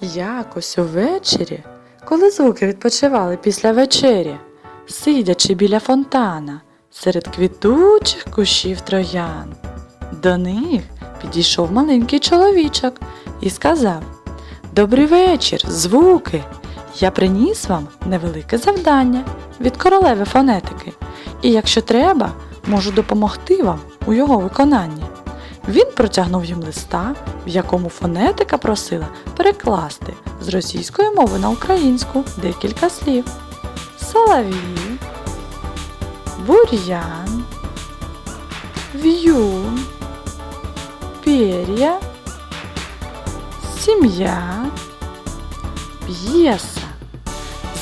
Якось увечері, коли звуки відпочивали після вечері, сидячи біля фонтана серед квітучих кущів троян, до них підійшов маленький чоловічок і сказав: Добрий вечір, звуки! Я приніс вам невелике завдання від королеви фонетики, і якщо треба, можу допомогти вам у його виконанні. Він протягнув їм листа, в якому фонетика просила перекласти з російської мови на українську декілька слів. Соловій, бур'ян, в'юн, пер'я, сім'я, п'єса.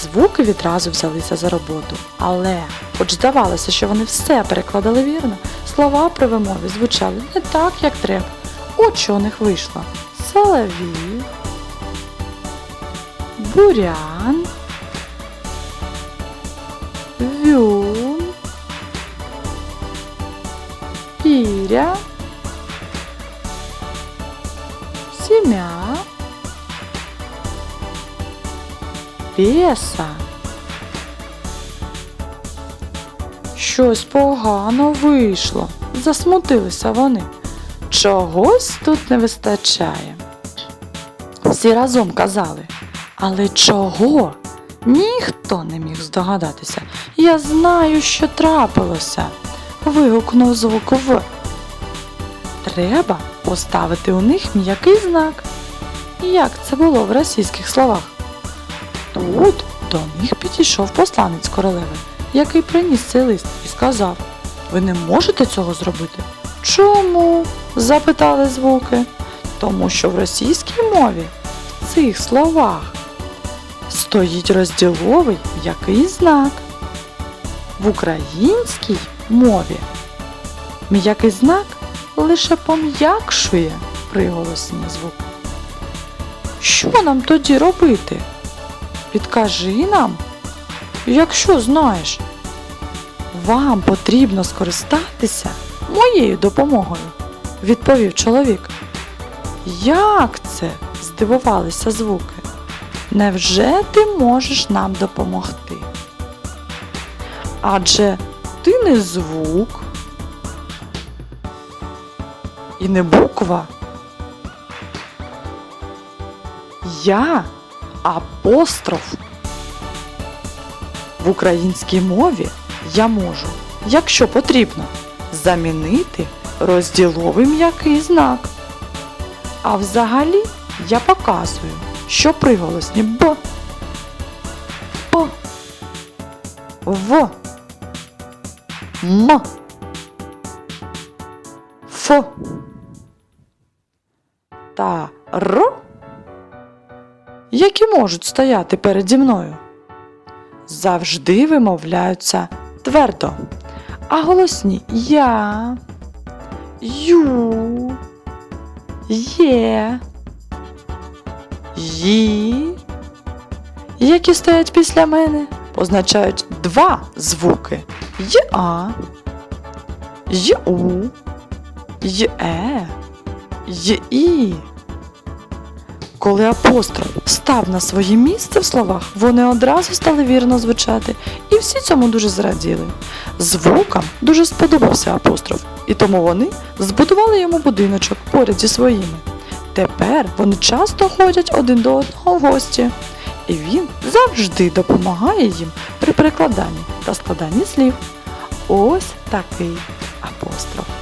Звуки відразу взялися за роботу, але, хоч здавалося, що вони все перекладали вірно, слова при вимові звучали не так, як треба. От що у них вийшло. Соловій, бурян, вюн, піря, сім'я, п'єса. Щось погано вийшло. Засмутилися вони. Чогось тут не вистачає. Всі разом казали. Але чого? Ніхто не міг здогадатися. Я знаю, що трапилося. вигукнув звук В. Треба поставити у них м'який знак. Як це було в російських словах? Тут до них підійшов посланець королеви, який приніс цей лист і сказав: Ви не можете цього зробити? Чому? запитали звуки. Тому що в російській мові в цих словах стоїть розділовий м'який знак. В українській мові м'який знак лише пом'якшує приголосні звуки. Що нам тоді робити? Підкажи нам, якщо знаєш. Вам потрібно скористатися моєю допомогою, відповів чоловік. Як це? здивувалися звуки. Невже ти можеш нам допомогти? Адже ти не звук і не буква. Я апостроф. В українській мові я можу, якщо потрібно, замінити розділовий м'який знак. А взагалі я показую, що приголосні Б, П, В, М, Ф та Р, які можуть стояти переді мною, завжди вимовляються твердо, а голосні я, ю, є, ї, які стоять після мене, означають два звуки я, ю, є, ї. Коли апостроф став на своє місце в словах, вони одразу стали вірно звучати, і всі цьому дуже зраділи. Звукам дуже сподобався апостроф, і тому вони збудували йому будиночок поряд зі своїми. Тепер вони часто ходять один до одного в гості, і він завжди допомагає їм при перекладанні та складанні слів. Ось такий апостроф.